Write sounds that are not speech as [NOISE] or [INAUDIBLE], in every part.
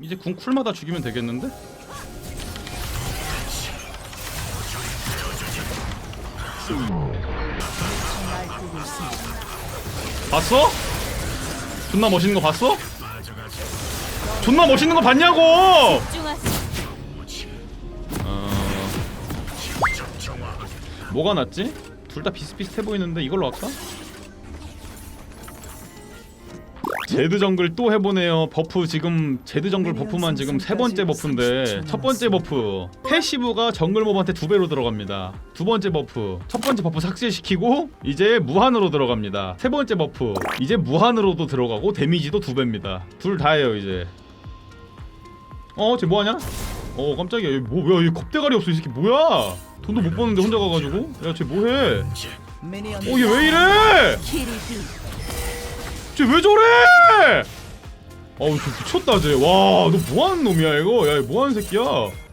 이제 궁 쿨마다 죽이면 되겠는데? 봤어? 존나 멋있는 거 봤어? 존나 멋있는 거 봤냐고! 어... 뭐가 낫지? 둘 다 비슷비슷해 보이는데 이걸로 할까? 제드 정글 또 해보네요. 버프 지금 제드 정글 버프만 지금 세 번째 버프인데 첫 번째 버프 패시브가 정글 몹한테 두 배로 들어갑니다. 두 번째 버프 첫 번째 버프 삭제시키고 이제 무한으로 들어갑니다. 세 번째 버프 이제 무한으로도 들어가고 데미지도 두 배입니다. 둘 다예요 이제. 어, 쟤 뭐하냐? 어, 깜짝이야. 얘 뭐, 뭐야, 얘 겁대가리 없어, 이 새끼 뭐야? 돈도 못 버는데 혼자 가가지고? 야, 쟤 뭐해? 어, 얘 왜 이래? 쟤 왜 저래? 어우, 저 미쳤다, 쟤. 와, 너 뭐하는 놈이야, 이거? 야, 뭐하는 새끼야?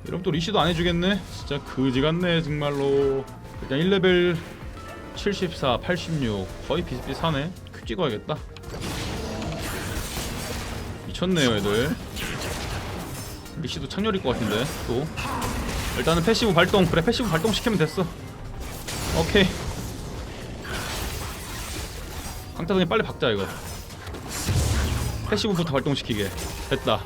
이러면 또 리시도 안 해주겠네? 진짜 그지 같네, 정말로. 일단 1레벨 74, 86. 거의 비슷비슷하네. 큐 찍어야겠다. 미쳤네요, 애들. 리시도 창렬일 것 같은데 또 일단은 패시브 발동 그래 패시브 발동 시키면 됐어 오케이 강타동이 빨리 박자 이거 패시브부터 발동시키게. 됐다.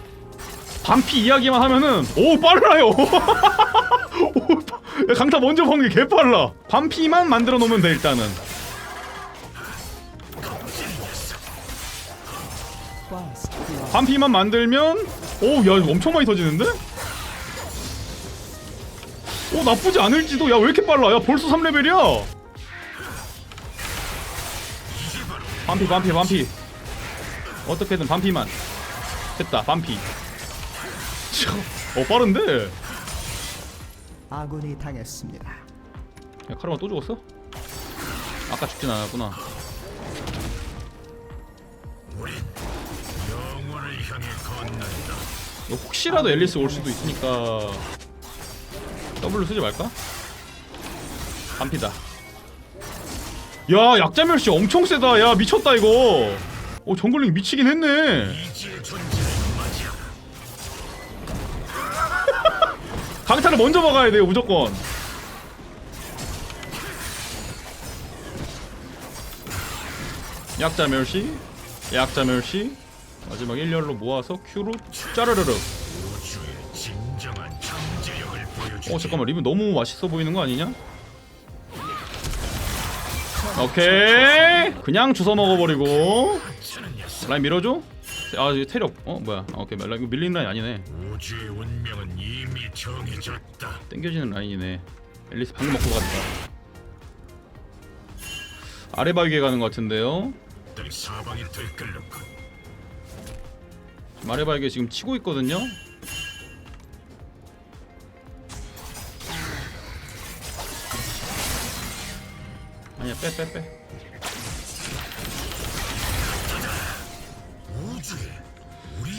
반피 이야기만 하면은 오 빨라요. [LAUGHS] 야, 강타 먼저 박는 게 개빨라. 반피만 만들어 놓으면 돼 일단은. 반피만 만들면 오야 엄청 많이 터지는데? 오 나쁘지 않을지도. 야 왜 이렇게 빨라? 야 벌써 3레벨이야. 반피 반피 반피 어떻게든 반피만 됐다 반피 어 빠른데 아군이 당했습니다. 야 카르마 또 죽었어? 아까 죽진 않았구나 이거 혹시라도 앨리스 올 수도 있으니까 W 쓰지 말까? 반피다 야 약자멸시 엄청 세다 야 미쳤다 이거 어 정글링 미치긴 했네. [LAUGHS] 강타를 먼저 막아야 돼요 무조건. 약자 멸시 약자 멸시. 마지막 1열로 모아서 Q로 짜르르르. 어 잠깐만 리브 너무 맛있어 보이는 거 아니냐? 오케이. 그냥 주워 먹어버리고 라인 밀어줘? 아 이거 체력. 어 뭐야. 아, 오케이. 라인 이거 밀린 라인 아니네. 우주의 운명은 이미 정해졌다. 땡겨지는 라인이네. 앨리스 방금 먹고 갔다. 아래 바위에 가는 것 같은데요? 늘 사방이 들끓는군. 아래 바위에 지금 치고 있거든요? 아니야 빼 빼빼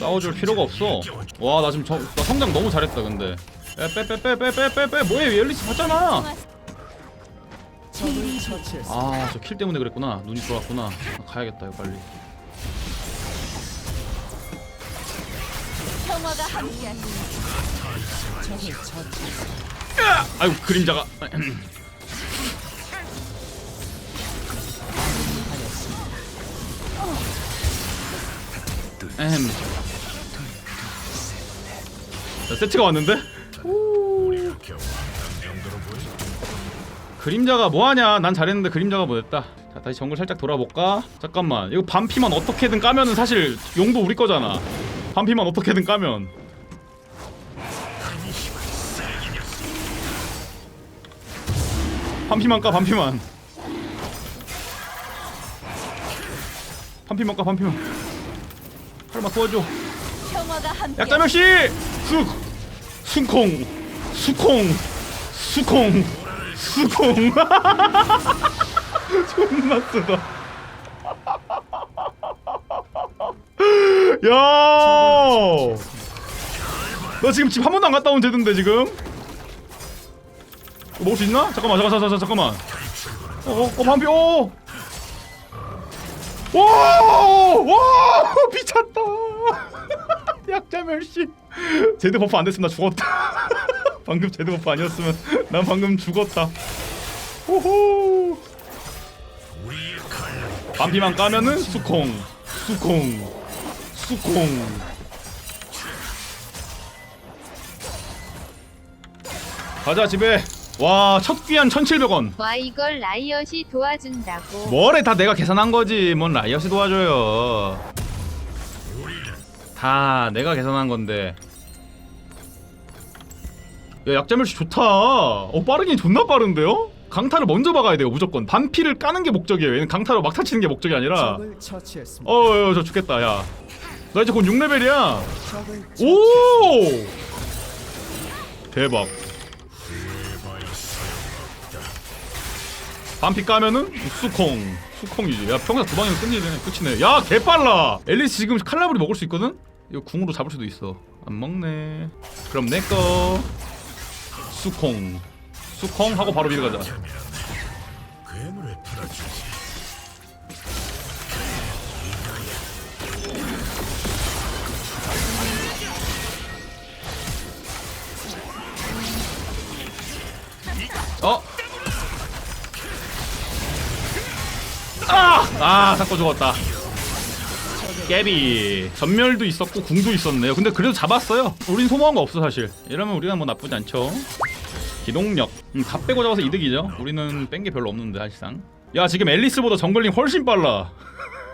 싸워줄 필요가 없어. 와 나 지금 저, 나 성장 너무 잘했다 근데. 빼빼빼빼빼 빼빼 뭐해? 앨리스 봤잖아. 아 저 킬 때문에 그랬구나. 눈이 돌았구나. 아, 가야겠다 이거 빨리. 평화가. 야! 아이고 그림자가. [CLEARS THROAT] 에헴 자 세트가 왔는데? 그림자가 뭐하냐? 난 잘했는데 그림자가 뭐했다. 자 다시 정글 살짝 돌아볼까? 잠깐만. 이거 반피만 어떻게든 까면은 사실 용도 우리 거잖아. 반피만 어떻게든 까면. 반피만 까 반피만. 반피만 까 반피만. 평화가 함께. 약자멸시 수 수콩 수콩 수콩 수콩 존나 쓰다 야! 나 지금 집 한 번도 안 갔다 온 제드인데 지금? 먹을 수 있나? 잠깐만 잠깐 잠깐 잠깐만 어, 어, 어 반피 어! 와! 와! [LAUGHS] 미쳤다 약자 멸시 제드 버프 안 됐으면 나 죽었다. [LAUGHS] 방금 제드 버프 아니었으면 난 방금 죽었다. 호호. 반피만 까면은 수콩 수콩 수콩. 가자 집에. 와 첫 귀한 1700원. 와 이걸 라이엇이 도와준다고? 뭐래 다 내가 계산한 거지. 뭔 라이엇이 도와줘요 다 내가 계산한 건데. 야 약자멸시 좋다. 어 빠르긴 존나 빠른데요? 강타를 먼저 박아야 돼요 무조건. 반피를 까는 게 목적이에요. 얘는 강타로 막타 치는 게 목적이 아니라. 어저 저 죽겠다 야 나 이제 곧 6레벨이야. 적을 처... 오! 대박. 반피 까면은 수콩. 수콩이지. 야 평타 두 방이면 끝이네 끝이네. 야 개빨라. 앨리스 지금 칼라브리 먹을 수 있거든? 이거 궁으로 잡을 수도 있어 안 먹네 그럼 내꺼 수콩 수콩 하고 바로 미드 가자 괴물에 풀어주지. 어? 아! 아, 사건 죽었다. 깨비. 전멸도 있었고 궁도 있었네요. 근데 그래도 잡았어요. 우린 소모한 거 없어 사실. 이러면 우리가 뭐 나쁘지 않죠. 기동력. 음, 다 빼고 잡아서 이득이죠. 우리는 뺀 게 별로 없는데 사실상. 야 지금 앨리스보다 정글링 훨씬 빨라.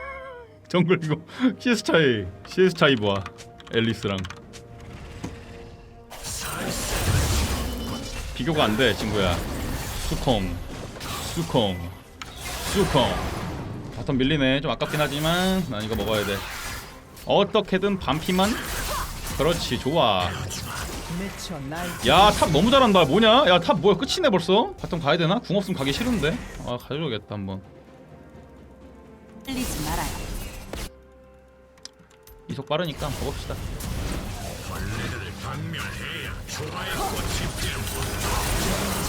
[LAUGHS] 정글 이거 CS 차이. CS 차이 봐. 앨리스랑. 비교가 안 돼 친구야. 수콩 수콩 수콩 바텀 밀리네. 좀 아깝긴 하지만 난 이거 먹어야 돼. 어떻게든 반피만? 그렇지 좋아. 야 탑 너무 잘한다. 뭐냐? 야 탑 뭐야? 끝이네 벌써. 바텀 가야 되나? 궁 없으면 가기 싫은데. 아 가져야겠다 한번. 이속 빠르니까 피는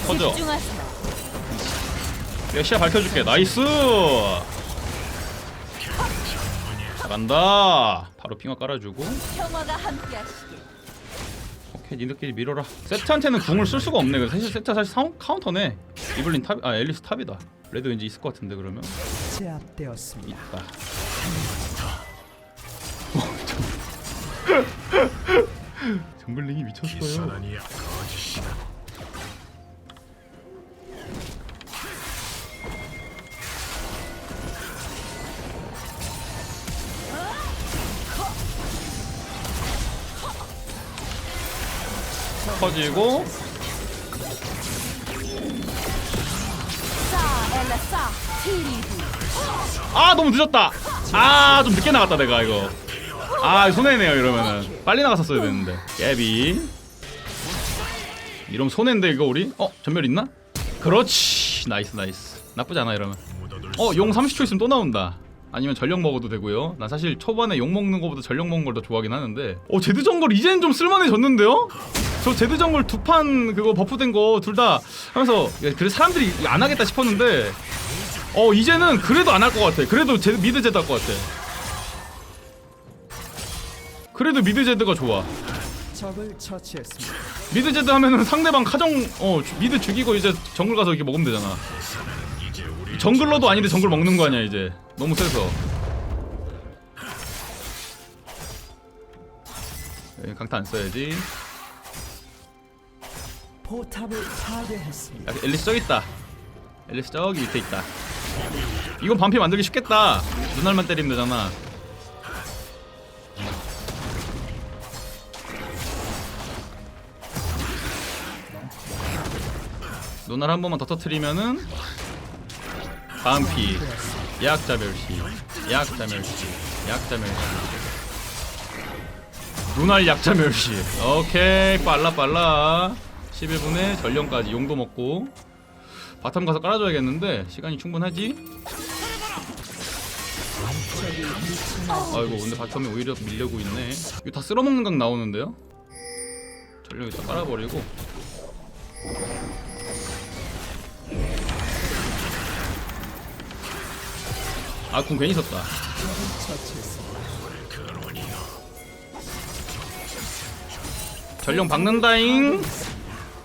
터져. 야 시야 밝혀줄게. 나이스 잘한다. 바로 핑화 깔아주고. 평화가 함께하시길. 오케이 니들끼리 밀어라. 세트한테는 궁을 쓸 수가 없네. 그래서 사실 세트 사실 사, 카운터네. 이블린 탑 아 앨리스 탑이다. 레드 왠지 있을 것 같은데 그러면? 제압되었습니다. 있다. [LAUGHS] [LAUGHS] 정글링이 미쳤어요. 거짓이다. 터지고. 아 너무 늦었다. 아 좀 늦게 나갔다 내가 이거. 아 손해네요 이러면은. 빨리 나갔었어야 됐는데. 깨비. 이러면 손해인데 이거 우리? 어 전멸 있나? 그렇지. 나이스 나이스. 나쁘지 않아 이러면. 묻어둘 어용 30초 있으면 또 나온다 아니면 전력 먹어도 되고요. 난 사실 초반에 용 먹는 거보다 전력 먹는 걸 더 좋아하긴 하는데. 어 제드 정글 이제는 좀 쓸만해졌는데요? 저 제드 정글 두 판 그거 버프된 거 둘 다 하면서 야, 그래 사람들이 안 하겠다 싶었는데 어 이제는 그래도 안 할 것 같아. 그래도 제드 미드 제드 할 것 같아. 그래도 미드 제드가 좋아. 미드 제드 하면은 상대방 카정 어 주- 미드 죽이고 이제 정글 가서 이렇게 먹으면 되잖아 정글러도 아닌데 정글 먹는 거 아니야 이제. 너무 세서. 에, 강타 안 써야지. 포탑을 파괴했습니다. 야, 앨리스 저기 있다. 앨리스 저기 밑에 있다. 이건 반피 만들기 쉽겠다. 눈알만 때리면 되잖아. 눈알 한 번만 더 터트리면은 반피. 약자 멸시. 약자 멸시. 약자 멸시. 눈알 약자 멸시. 오케이. 빨라 빨라. 11분에 전령까지 용도 먹고. 바텀 가서 깔아줘야겠는데 시간이 충분하지? 아이고 근데 바텀이 오히려 밀려고 있네. 이거 다 쓸어먹는 각 나오는데요? 전령 일단 깔아버리고 아 궁 괜히 썼다. 전령 박는다잉.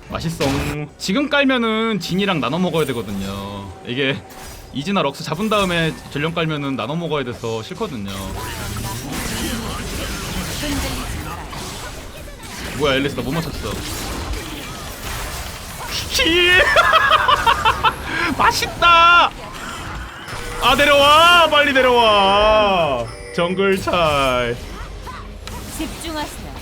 맛있어. 지금 깔면은 진이랑 나눠 먹어야 되거든요. 이게 이지나 럭스 잡은 다음에 전령 깔면은 나눠 먹어야 돼서 싫거든요. 뭐야 앨리스 나못 맞췄어. 키 [LAUGHS] 맛있다 아 내려와. 빨리 내려와. 정글 차이. 집중하세요.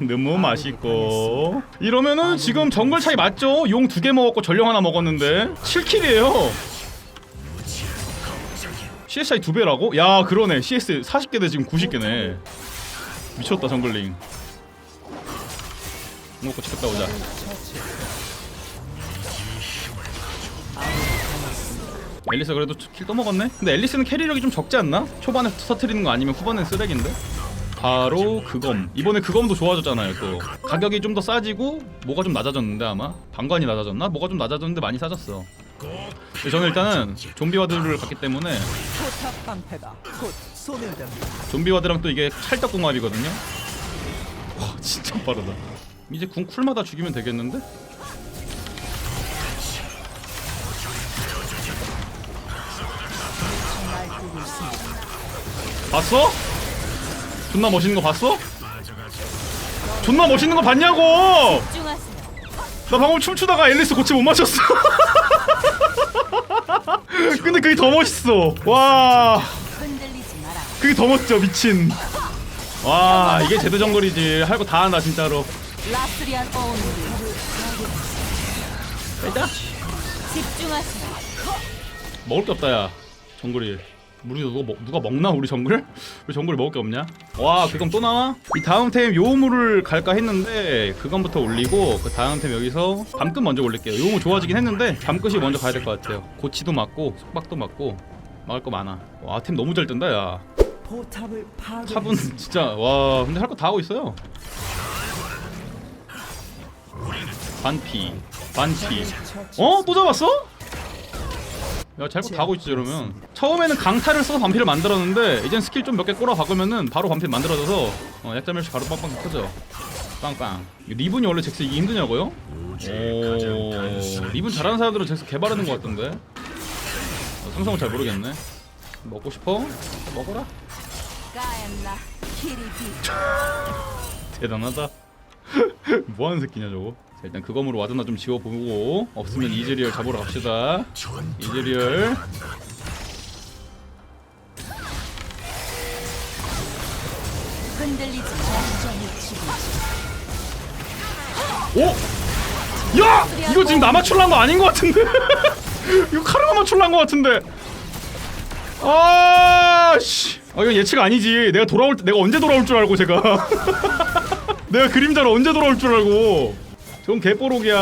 너무 맛있고. 이러면은 지금 정글 차이 맞죠? 용 두 개 먹었고 전령 하나 먹었는데. 7킬이에요. CS 차이 두 배라고? 야 그러네. CS 40개 대 지금 90개네. 미쳤다 정글링. 먹고 치겠다 오자 앨리스 그래도 킬또 먹었네? 근데 앨리스는 캐리력이 좀 적지 않나? 초반에 터트리는 거 아니면 후반엔 쓰레기인데? 바로 그검 이번에 그검도 좋아졌잖아요 또 가격이 좀 더 싸지고 뭐가 좀 낮아졌는데 아마 방관이 낮아졌나? 뭐가 좀 낮아졌는데 많이 싸졌어 저는 일단은 좀비와드를 갔기 때문에. 좀비와드랑 또 이게 찰떡궁합이거든요 와 진짜 빠르다 이제 궁 쿨마다 죽이면 되겠는데? 봤어? 존나 멋있는 거 봤어? 존나 멋있는 거 봤냐고! 나 방금 춤추다가 앨리스 고치 못 맞췄어. [LAUGHS] 근데 그게 더 멋있어. 와. 그게 더 멋져 미친. 와, 이게 제드 정글이지. 할 거 다 한다 진짜로. 빼자. 먹을 게 없다 야. 정글이. 우리 누가, 먹, 누가 먹나 우리 정글? 왜 정글이 먹을 게 없냐? 와 그건 또 나와? 이 다음 템 요우물을 갈까 했는데 그건부터 올리고 그 다음 템 여기서 밤끝 먼저 올릴게요 요우물 좋아지긴 했는데 밤끝이 먼저 가야 될 것 같아요 고치도 맞고 속박도 맞고 막을 거 많아 와 템 너무 잘 뜬다 야. 탑은 진짜 와 근데 할 거 다 하고 있어요 반피 반피 어? 또 잡았어? 야잘거다 하고 있지 이러면 처음에는 강타를 써서 반피를 만들었는데 이젠 스킬 좀 몇 개 꼬라 박으면은 바로 반피 만들어져서 어, 약자 멸시 바로 빵빵 터져 빵빵 리븐이 원래 잭스 이기 힘드냐고요? 오 리븐 잘하는 사람들은 잭스 개발하는 것 같던데 어, 상성을 잘 모르겠네 먹고 싶어? 먹어라. [LAUGHS] 대단하다. [LAUGHS] 뭐 하는 새끼냐 저거. 자, 일단 그검으로 와드나 좀 지워보고 없으면 이즈리얼 잡으러 갑시다. 이즈리얼. 흔들리지. 오! 야! 이거 지금 나 맞출란 거 아닌 것 같은데? [LAUGHS] 이거 카르마 맞출란 거 같은데? 아, 씨. 아, 이건 예측 아니지. 내가 돌아올 때, 내가 언제 돌아올 줄 알고, 제가. [LAUGHS] 내가 그림자로 언제 돌아올 줄 알고. 저건 개뽀록이야.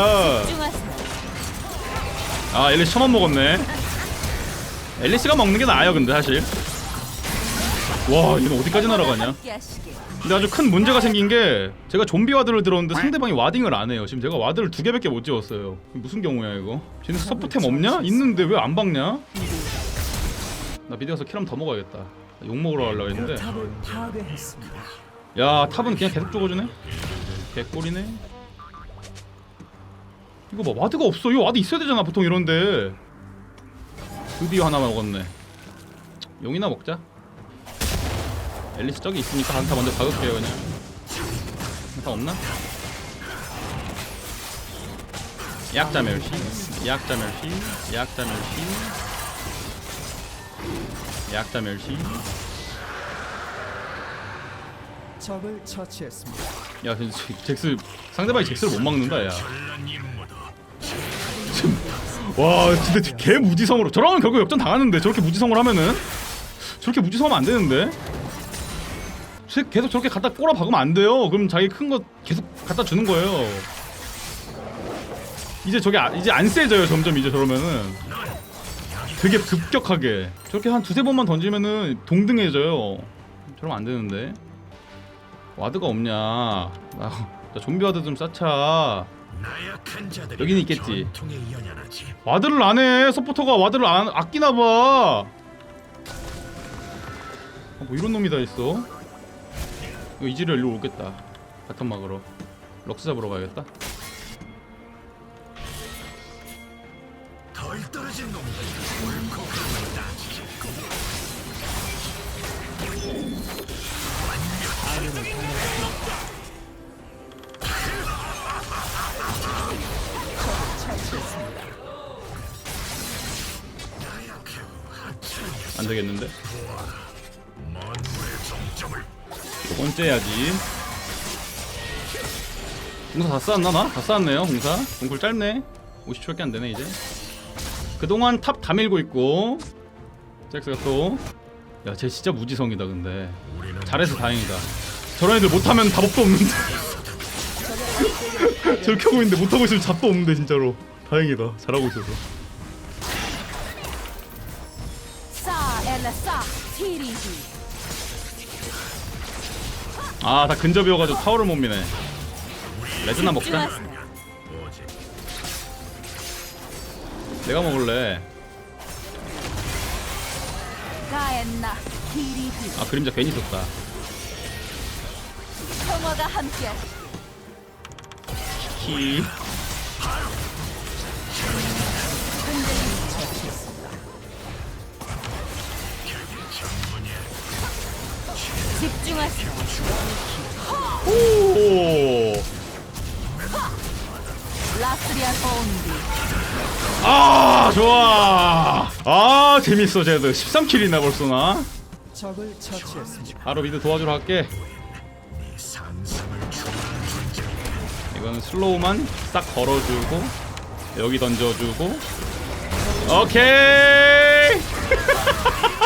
아 앨리스 처음 먹었네 앨리스가 먹는 게 나아요 근데 사실 와 얘는 어디까지 날아가냐. 근데 아주 큰 문제가 생긴 게 제가 좀비 와드를 들었는데 상대방이 와딩을 안 해요 지금 제가 와드를 두 개밖에 못 지웠어요 무슨 경우야 이거 쟤는 서프템 없냐? 있는데 왜 안 박냐? 나 미드 가서 킬하면 더 먹어야겠다 욕 먹으러 가려고 했는데. 야 탑은 그냥 계속 죽어주네 개꿀이네 이거 봐 와드가 없어. 이거 와드 있어야 되잖아 보통 이런데. 드디어 하나 먹었네. 용이나 먹자. 앨리스 저기 있으니까 한타 먼저 박을게요 그냥. 한타 없나? 약자 멸시. 약자 멸시. 약자 멸시. 약자 멸시. 적을 처치했습니다. 야 저- 잭스 상대방이 잭스를 못 막는다 야 와 진짜 개 무지성으로. 저러면 결국 역전 당하는데 저렇게 무지성을 하면은? 저렇게 무지성하면 안 되는데? 쟤 계속 저렇게 갖다 꼬라 박으면 안 돼요. 그럼 자기 큰 거 계속 갖다 주는 거예요. 이제 저게 아- 이제 안 세져요 점점 이제 저러면은. 되게 급격하게. 저렇게 한 두세 번만 던지면은 동등해져요. 저러면 안 되는데. 와드가 없냐? 나, 나 좀비 와드 좀 쌓자 여기는 있겠지. 와드를 안 해. 서포터가 와드를 안 아끼나 봐. 아, 뭐 이런 놈이 다 있어. 이거 이지를 일로 오겠다 바텀 막으러 럭스 잡으러 가야겠다 해야지. 공사 다 쌓았나 나? 다 쌓았네요 공사. 공굴 짧네. 50초밖에 안 되네 이제. 그동안 탑 다 밀고 있고 잭스가 또야쟤 진짜 무지성이다 근데. 잘해서 다행이다. 저런 애들 못하면 답업도 없는데. [LAUGHS] 저렇게 하고 있는데 못하고 있으면 잡도 없는데 진짜로. 다행이다 잘하고 있어서. 싸 엘라 싸 키리비. 아 다 근접이어가지고 타워를 못 미네. 레드나 먹자. 내가 먹을래. 가엔나. 아 그림자 괜히 썼다. 평화가 함께. 키 집중하세요. 오. 라스리안 온디. 아 좋아 아 재밌어 쟤들 13킬이나 벌써 나 적을 처치했습니다. 바로 미드 도와주러 갈게 이거는 슬로우만 싹 걸어주고 여기 던져주고 오케이 [LAUGHS]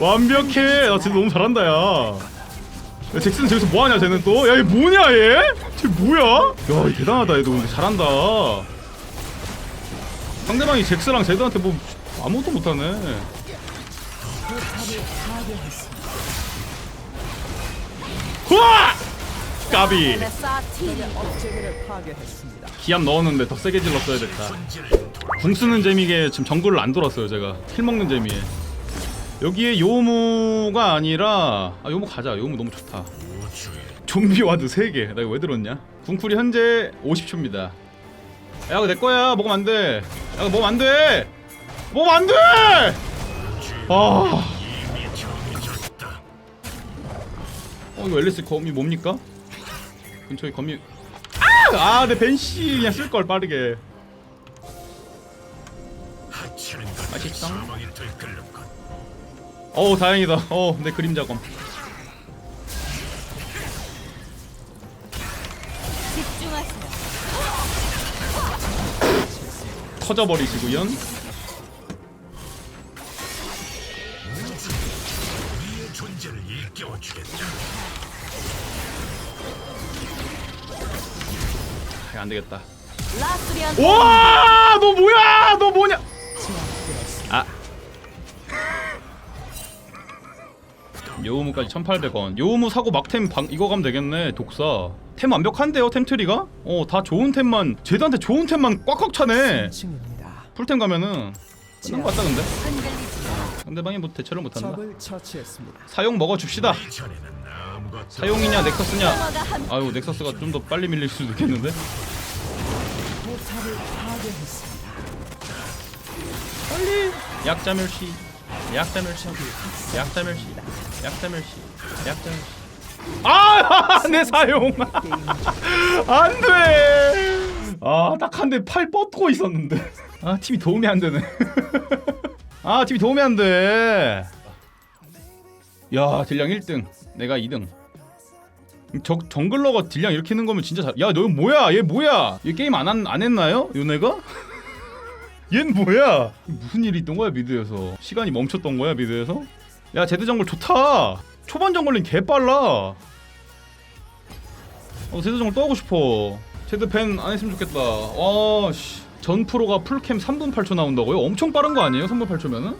완벽해. 나 진짜 너무 잘한다 야. 야, 잭슨 저기서 뭐하냐 쟤는 또 야얘 뭐냐 얘 쟤 뭐야? 야얘 대단하다 얘도. 잘한다. 상대방이 잭스랑 제드한테 뭐 아무것도 못하네. 후아 까비. 기압 넣었는데 더 세게 질렀어야 됐다. 궁 쓰는 재미에 지금 정글을 안 돌았어요 제가. 힐 먹는 재미에 여기에 요무가 아니라 아 요무 가자. 요무 너무 좋다. 좀비 와드 3개. 나 이거 왜 들었냐? 궁쿨이 현재 50초입니다. 야 이거 내 거야. 먹으면 안돼. 야 먹으면 안돼. 먹으면 안돼! 아. 어 이거 앨리스 거미 뭡니까? 근처에 거미 아! 아 내 벤시 그냥 쓸 걸 빠르게. 맛있어? 어우 다행이다 어내 그림자검. 터져버리시구연 우리의 존재를 일깨워주겠다 아, 안되겠다 와, 너 뭐야? 너 뭐냐? 요우무까지 1,800원. 요우무 사고 막템 방 이거 가면 되겠네. 독사. 템 완벽한데요, 템트리가? 어, 다 좋은 템만 제드한테 좋은 템만 꽉꽉 차네. 층입니다. 풀템 가면은 끝난 것 같다 근데. 상대방이 뭐 대처를 못한다. 적을 처치했습니다. 사용 먹어 줍시다. 이전에는 아무것도 사용이냐 넥서스냐? 아유, 넥서스가 좀 더 빨리 밀릴 수도 있겠는데. 포탑을 파괴했습니다. 약자 멸시. 약자 멸시. 약자 멸시. 약자 멸시. 약자 멸시. 아, [LAUGHS] 내 사용. [LAUGHS] 안 돼. 아, 딱 한 대 팔 뻗고 있었는데. [LAUGHS] 아, 팀이 도움이 안 되네. 아, 팀이 도움이 안 돼. 야, 딜량 1등. 내가 2등. 저 정글러가 딜량 이렇게 있는 거면 진짜 잘. 야, 너 뭐야? 얘 뭐야? 얘 게임 안, 한, 안 했나요? 요네가? 얜 뭐야? 무슨 일이 있던 거야 미드에서? 시간이 멈췄던 거야 미드에서? 야 제드 정글 좋다. 초반 정글링 개 빨라. 어 제드 정글 또 하고 싶어. 제드 밴 안 했으면 좋겠다. 와 씨. 전 프로가 풀캠 3분 8초 나온다고요? 엄청 빠른 거 아니에요? 3분 8초면은?